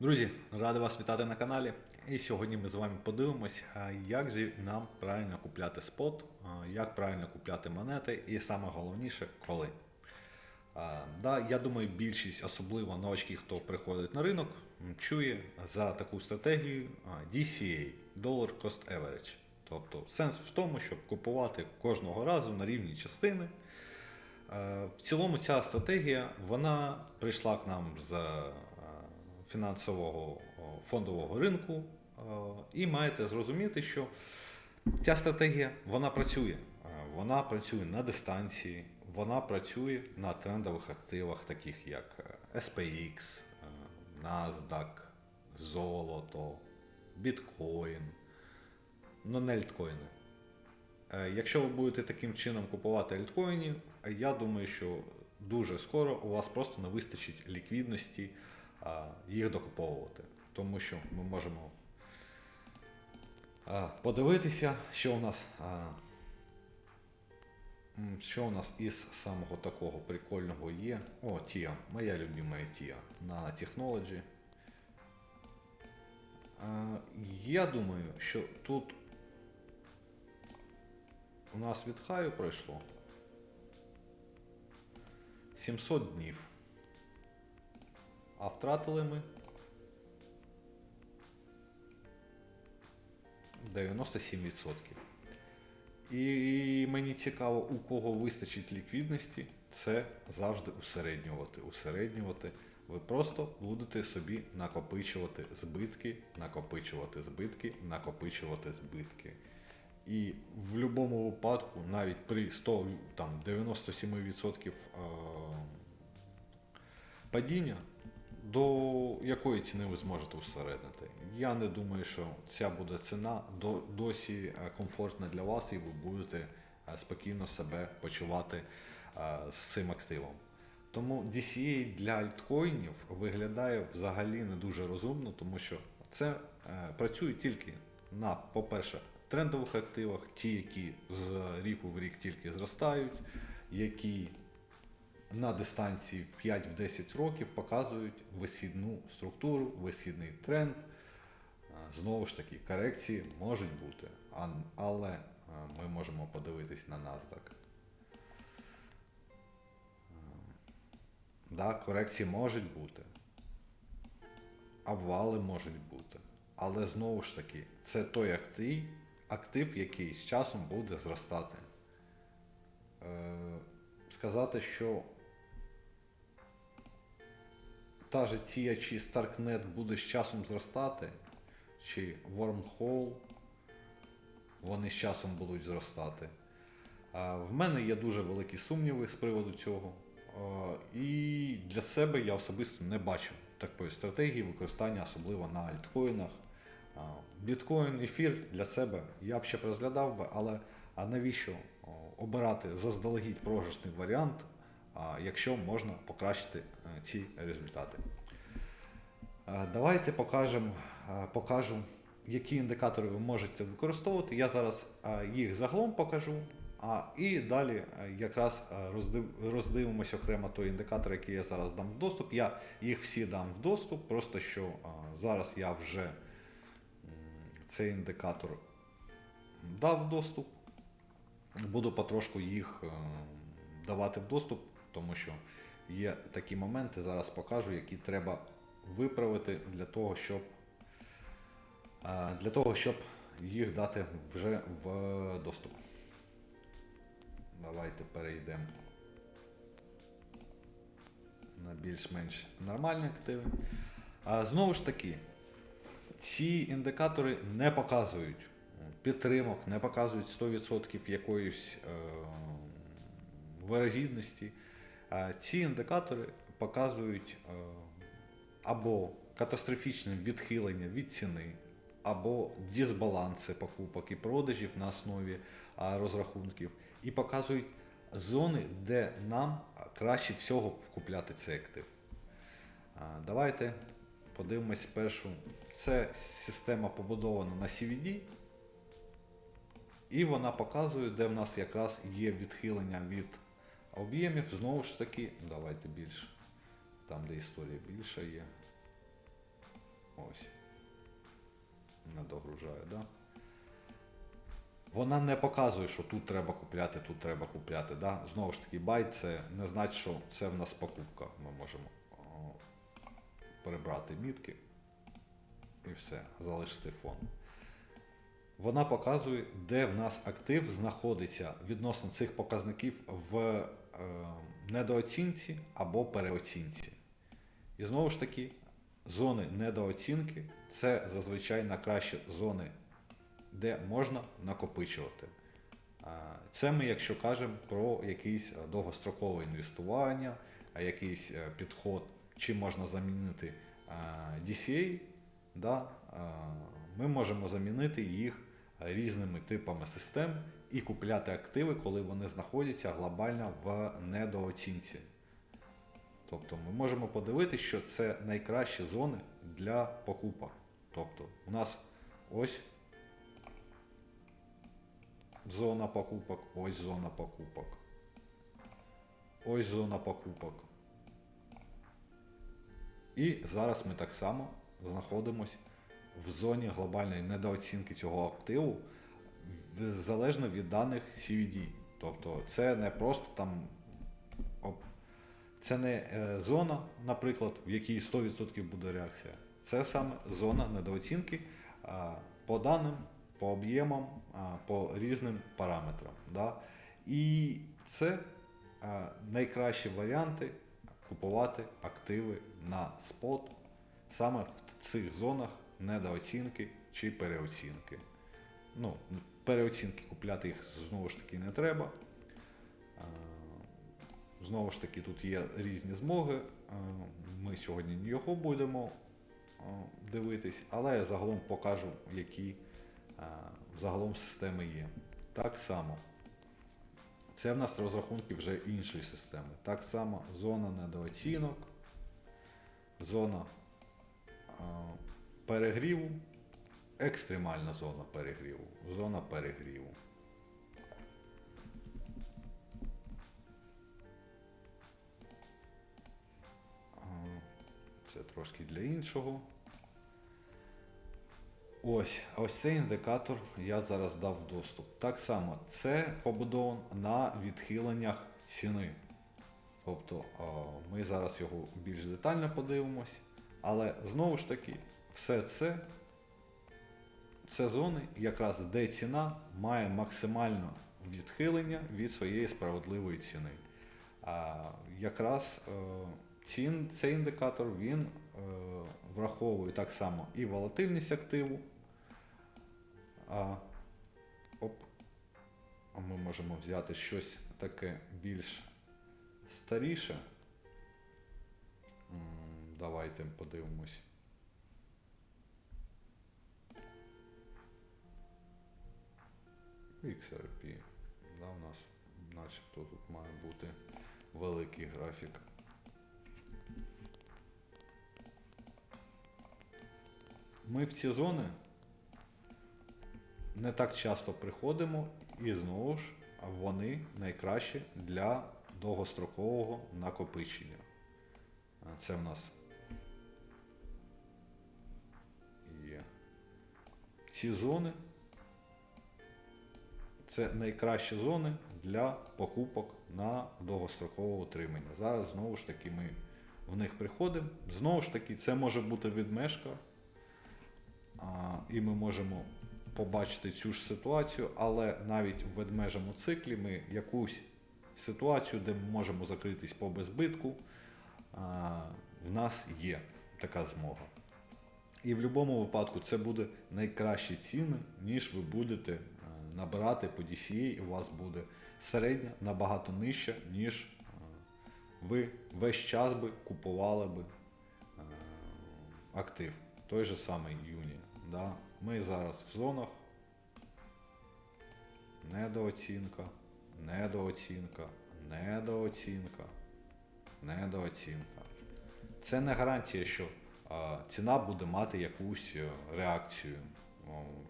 Друзі, радий вас вітати на каналі. І сьогодні ми з вами подивимось, як же нам правильно купляти спот, як правильно купляти монети, і саме головніше, коли. Да, я думаю, більшість, особливо новачки, хто приходить на ринок, чує за таку стратегію DCA Dollar Cost Average. Тобто сенс в тому, щоб купувати кожного разу на рівні частини. В цілому ця стратегія вона прийшла к нам з фінансового фондового ринку, і маєте зрозуміти, що ця стратегія вона працює. Е, Вона працює на дистанції, вона працює на трендових активах, таких як е, SPX, е, NASDAQ, золото, біткоін, ну не альткоїни. Якщо ви будете таким чином купувати альткоїнів, е, я думаю, що дуже скоро у вас просто не вистачить ліквідності їх докуповувати. Тому що ми можемо подивитися, що у нас. Що у нас із самого такого прикольного є? О, Тія, моя любима Тія на Technology. Я думаю, що тут у нас від хаю пройшло 700 днів. А втратили ми 97%. І мені цікаво, у кого вистачить ліквідності, це завжди усереднювати. Усереднювати. Ви просто будете собі накопичувати збитки, накопичувати збитки, накопичувати збитки. І в будь-якому випадку, навіть при 100, там, 97% е, падіння, до якої ціни ви зможете усередити. Я не думаю, що ця буде ціна до, досі е, комфортна для вас, і ви будете е, спокійно себе почувати е, з цим активом. Тому DCA для альткоїнів виглядає взагалі не дуже розумно, тому що це працює тільки на, по-перше, трендових активах, ті, які з ріку в рік тільки зростають, які на дистанції 5-10 років показують висідну структуру, висідний тренд. Е, Знову ж таки, корекції можуть бути, але е, ми можемо подивитись на NASDAQ. Да, корекції можуть бути. Обвали можуть бути. Але знову ж таки, це той актив, актив який з часом буде зростати. Е, сказати, що та же Тія чи Starknet буде з часом зростати, чи Wormhole, вони з часом будуть зростати. В мене є дуже великі сумніви з приводу цього. І для себе я особисто не бачу такої стратегії використання, особливо на альткоїнах. Біткоін, ефір для себе я б ще розглядав би, але а навіщо обирати заздалегідь програшний варіант, якщо можна покращити е, ці результати? Е, Давайте покажемо, е, покажу, які індикатори ви можете використовувати. Я зараз їх загалом покажу, а і далі якраз роздив, роздивимось окремо той індикатор, який я зараз дам в доступ. Я їх всі дам в доступ, просто що зараз я вже цей індикатор дав в доступ. Буду потрошку їх давати в доступ, тому що є такі моменти, зараз покажу, які треба виправити для того, щоб е, для того, щоб їх дати вже в доступ. Давайте перейдемо на більш-менш нормальні активи. А, знову ж таки, ці індикатори не показують підтримок, не показують 100% якоїсь е, вирогідності. А ці індикатори показують е, або катастрофічне відхилення від ціни, або дисбаланси покупок і продажів на основі розрахунків, і показують зони, де нам краще всього купляти цей актив. Давайте подивимось спершу. Це система побудована на CVD, і вона показує, де в нас якраз є відхилення від об'ємів. Знову ж таки, давайте більше. Там, де історія більша є. Ось. Не догружає, да? Вона не показує, що тут треба купляти, тут треба купляти. Да? Знову ж таки, байт це не значить, що це в нас покупка. Ми можемо перебрати мітки і все, залишити фон. Вона показує, де в нас актив знаходиться відносно цих показників в е, недооцінці або переоцінці. І знову ж таки, зони недооцінки це зазвичай на кращі зони, де можна накопичувати. Це ми, якщо кажемо про якесь е, довгострокове інвестування, якийсь е, підход, чи можна замінити DCA, да, ми можемо замінити їх різними типами систем і купляти активи, коли вони знаходяться глобально в недооцінці. Тобто ми можемо подивитися, що це найкращі зони для покупок. Тобто у нас ось зона покупок, ось зона покупок. Ось зона покупок. І зараз ми так само знаходимось в зоні глобальної недооцінки цього активу залежно від даних CVD. Тобто це не просто там це не е, зона, наприклад, в якій 100% буде реакція. Це саме зона недооцінки по даним, по об'ємам, по різним параметрам. І це найкращі варіанти купувати активи на спот саме в цих зонах недооцінки чи переоцінки. Ну, переоцінки купляти їх знову ж таки не треба. Знову ж таки, тут є різні змоги. Ми сьогодні його будемо дивитись, але я загалом покажу, які загалом системи є. Так само. Це в нас розрахунки вже іншої системи. Так само зона недооцінок, зона перегріву, екстремальна зона перегріву, зона перегріву. Це трошки для іншого. Ось, ось цей індикатор я зараз дав доступ. Так само, це побудовано на відхиленнях ціни. Тобто ми зараз його більш детально подивимось. Але знову ж таки, все це, це зони, якраз де ціна має максимальне відхилення від своєї справедливої ціни. А якраз е, цін, цей індикатор він е, враховує так само і волатильність активу. А, оп, ми можемо взяти щось таке більш старіше. Давайте подивимось. XRP. Да, у нас начебто тут має бути великий графік. Ми в ці зони не так часто приходимо і знову ж вони найкращі для довгострокового накопичення. Це в нас є. Ці зони це найкращі зони для покупок на довгострокове утримання. Зараз знову ж таки ми в них приходимо. Знову ж таки, це може бути відмешка, і ми можемо побачити цю ж ситуацію, але навіть в ведмежому циклі ми якусь ситуацію, де ми можемо закритись по безбитку, в нас є така змога. І в будь-якому випадку це буде найкращі ціни, ніж ви будете набирати по DCA, і у вас буде середня набагато нижча, ніж е, ви весь час би купували би е, актив. Той же самий Юні. Да? Ми зараз в зонах недооцінка, недооцінка, недооцінка, недооцінка. Це не гарантія, що а, ціна буде мати якусь е, реакцію,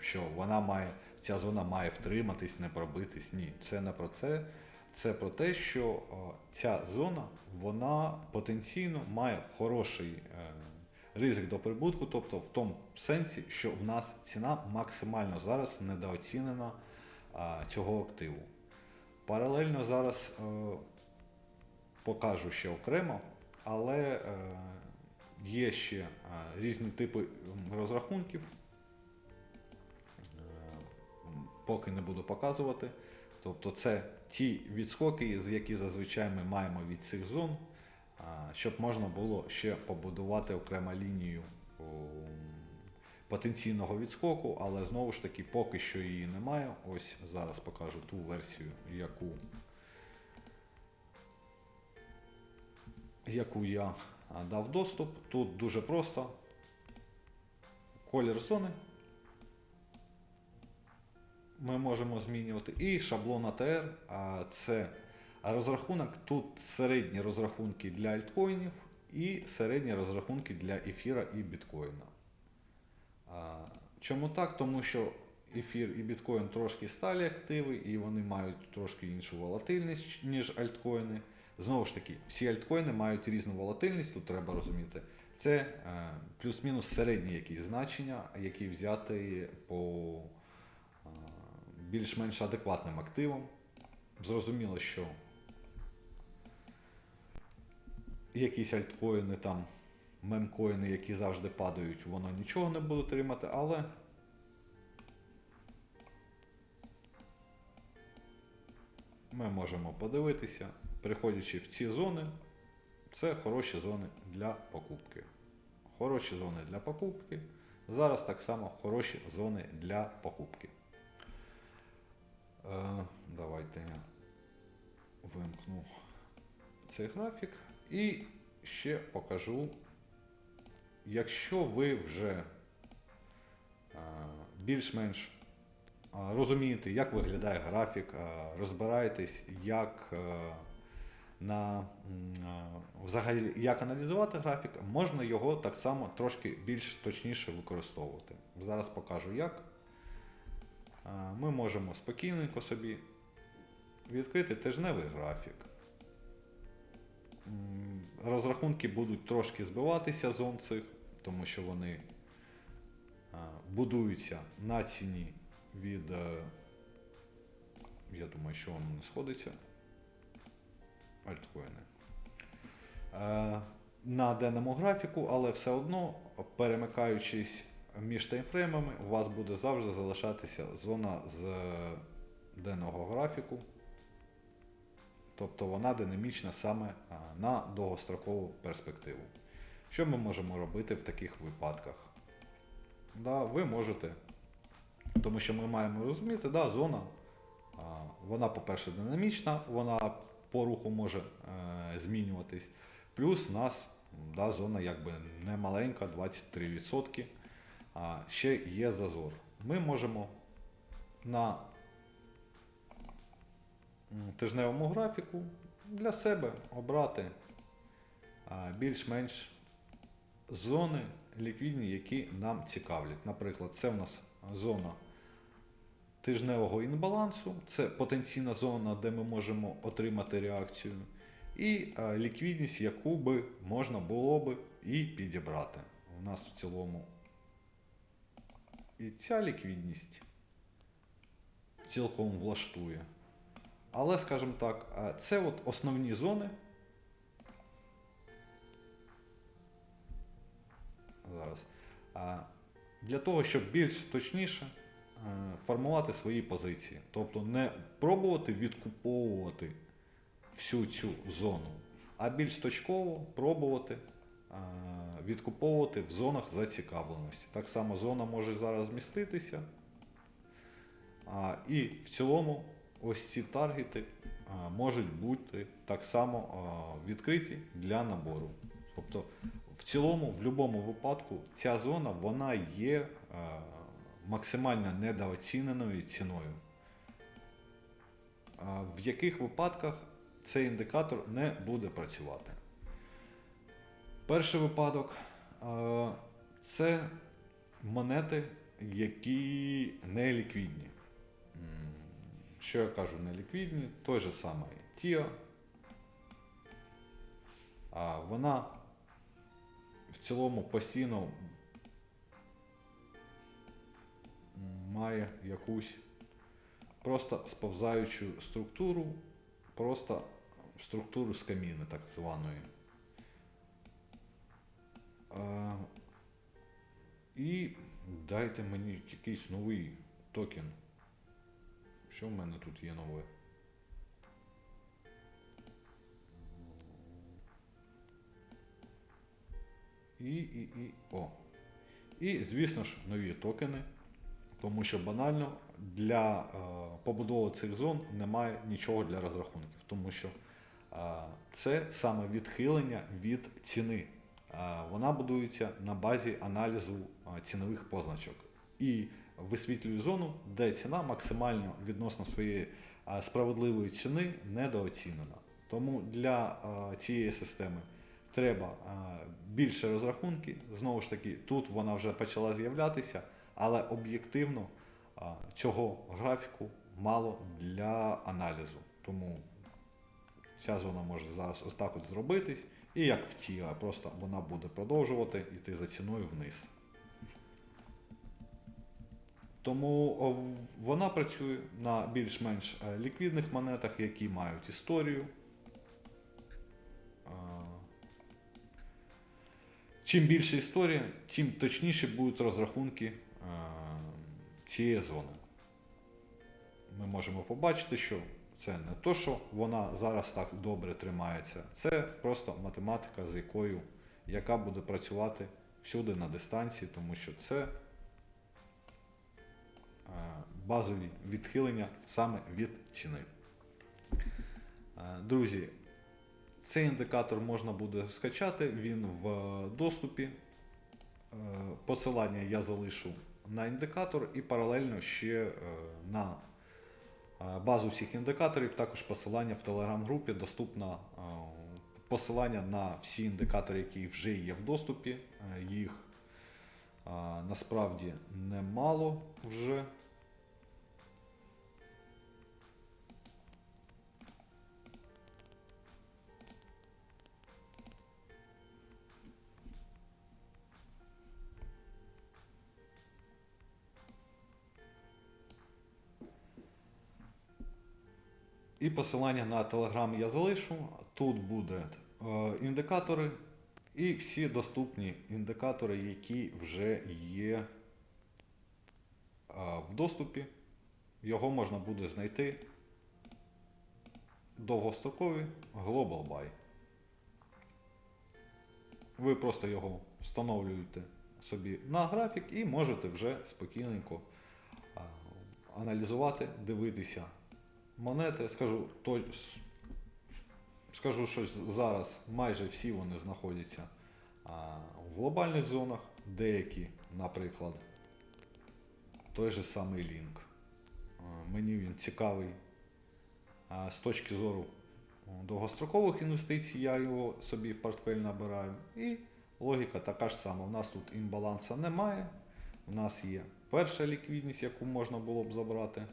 що вона має, ця зона має втриматись, не пробитись. Ні, це не про це. Це про те, що о, ця зона вона потенційно має хороший е, ризик до прибутку, тобто в тому сенсі, що в нас ціна максимально зараз недооцінена а, цього активу. Паралельно зараз е, покажу ще окремо, але е, є ще е, різні типи розрахунків. Поки не буду показувати. Тобто це ті відскоки, з які зазвичай ми маємо від цих зон, щоб можна було ще побудувати окрему лінію потенційного відскоку, але знову ж таки поки що її немає. Ось зараз покажу ту версію, яку, яку я дав доступ. Тут дуже просто. Колір зони ми можемо змінювати. І шаблон ATR, а це розрахунок. Тут середні розрахунки для альткоїнів і середні розрахунки для ефіра і біткоїна. Чому так? Тому що ефір і біткоін трошки сталі активи, і вони мають трошки іншу волатильність, ніж альткоїни. Знову ж таки, всі альткоїни мають різну волатильність, тут треба розуміти. Це е, плюс-мінус середні якісь значення, які взяти по більш-менш адекватним активам. Зрозуміло, що якісь альткоїни там, мемкоїни, які завжди падають, воно нічого не буде тримати, але ми можемо подивитися, переходячи в ці зони, це хороші зони для покупки. Хороші зони для покупки. Зараз так само хороші зони для покупки. Е, давайте я вимкну цей графік і ще покажу, якщо ви вже е, більш-менш е, розумієте, як виглядає графік, розбираєтесь, як на взагалі як аналізувати графік, можна його так само трошки більш точніше використовувати. Зараз покажу як. Ми можемо спокійненько собі відкрити тижневий графік. Розрахунки будуть трошки збиватися зон цих, тому що вони будуються на ціні від. е, Я думаю, що воно не сходиться. Альткоїни. Е, На денному графіку, але все одно, перемикаючись між таймфреймами, у вас буде завжди залишатися зона з денного графіку. Тобто вона динамічна саме на довгострокову перспективу. Що ми можемо робити в таких випадках? Да, ви можете, тому що ми маємо розуміти, да, зона, вона, по-перше, динамічна, вона по руху може е, змінюватись. Плюс у нас да, зона якби не маленька, 23%. А ще є зазор. Ми можемо на тижневому графіку для себе обрати більш-менш зони ліквідні, які нам цікавлять. Наприклад, це в нас зона тижневого інбалансу, це потенційна зона, де ми можемо отримати реакцію, і ліквідність, яку би можна було би і підібрати. У нас в цілому і ця ліквідність цілком влаштує. Але, скажімо так, це от основні зони. Зараз. Для того, щоб більш точніше е, формувати свої позиції. Тобто не пробувати відкуповувати всю цю зону, а більш точково пробувати відкуповувати в зонах зацікавленості. Так само зона може зараз зміститися. І в цілому ось ці таргети можуть бути так само відкриті для набору. Тобто, в цілому, в будь-якому випадку, ця зона вона є максимально недооціненою ціною. В яких випадках цей індикатор не буде працювати? Перший випадок це монети, які не ліквідні. Що я кажу, не ліквідні, той же самий TIA. А вона в цілому постійно має якусь просто сповзаючу структуру, просто структуру з каміни, так званої. І дайте мені якийсь новий токен. Що в мене тут є нове? І, і, і, о. І, звісно ж, нові токени, тому що банально для е, побудови цих зон немає нічого для розрахунків, тому що е, це саме відхилення від ціни. Вона будується на базі аналізу цінових позначок і висвітлює зону, де ціна максимально відносно своєї справедливої ціни недооцінена. Тому для цієї системи треба більше розрахунки. Знову ж таки, тут вона вже почала з'являтися, але об'єктивно цього графіку мало для аналізу. Тому ця зона може зараз ось так от зробитись, і як втіла, просто вона буде продовжувати йти за ціною вниз. Тому вона працює на більш-менш е, ліквідних монетах, які мають історію. Чим більше історія, тим точніше будуть розрахунки е, цієї зони. Ми можемо побачити, що це не то, що вона зараз так добре тримається, це просто математика, з якою, яка буде працювати всюди на дистанції, тому що це е, базові відхилення саме від ціни. Е, Друзі, цей індикатор можна буде скачати, він в доступі. Е, Посилання я залишу на індикатор і паралельно ще на базу всіх індикаторів, також посилання в телеграм-групі, доступно е, посилання на всі індикатори, які вже є в доступі. Е, Їх насправді немало вже. І посилання на Telegram я залишу. Тут будуть е, індикатори і всі доступні індикатори, які вже є е, в доступі. Його можна буде знайти довгострокові Global Buy. Ви просто його встановлюєте собі на графік і можете вже спокійненько аналізувати, дивитися монети. Скажу, то, скажу що зараз майже всі вони знаходяться а, в глобальних зонах, деякі, наприклад, той же самий лінк. Мені він цікавий а, з точки зору довгострокових інвестицій, я його собі в портфель набираю. І логіка така ж сама. У нас тут імбаланса немає. У нас є перша ліквідність, яку можна було б забрати,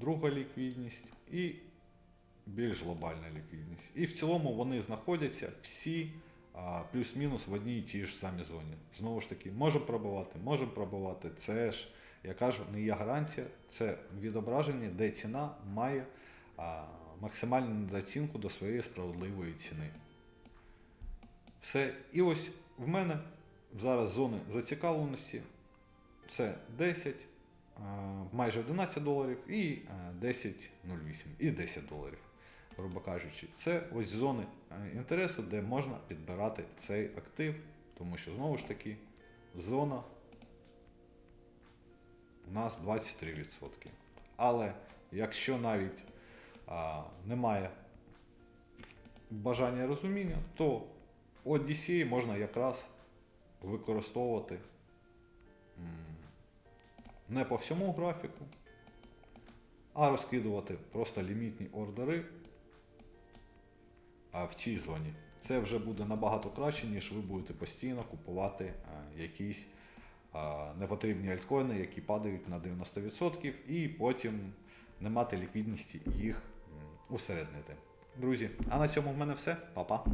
друга ліквідність і більш глобальна ліквідність. І в цілому вони знаходяться всі плюс-мінус в одній і тій ж самій зоні. Знову ж таки, можемо пробувати, можемо пробувати. Це ж, я кажу, не є гарантія, це відображення, де ціна має максимальну недооцінку до своєї справедливої ціни. Все. І ось в мене зараз зони зацікавленості це 10, а, майже 11 доларів і 10,08 і 10 доларів, грубо кажучи. Це ось зони е, інтересу, де можна підбирати цей актив, тому що знову ж таки зона у нас 23%. Але якщо навіть а, немає бажання розуміння, то от DCA можна якраз використовувати не по всьому графіку, а розкидувати просто лімітні ордери в цій зоні. Це вже буде набагато краще, ніж ви будете постійно купувати якісь непотрібні альткоїни, які падають на 90% і потім не мати ліквідності їх усереднити. Друзі, а на цьому в мене все. Па-па.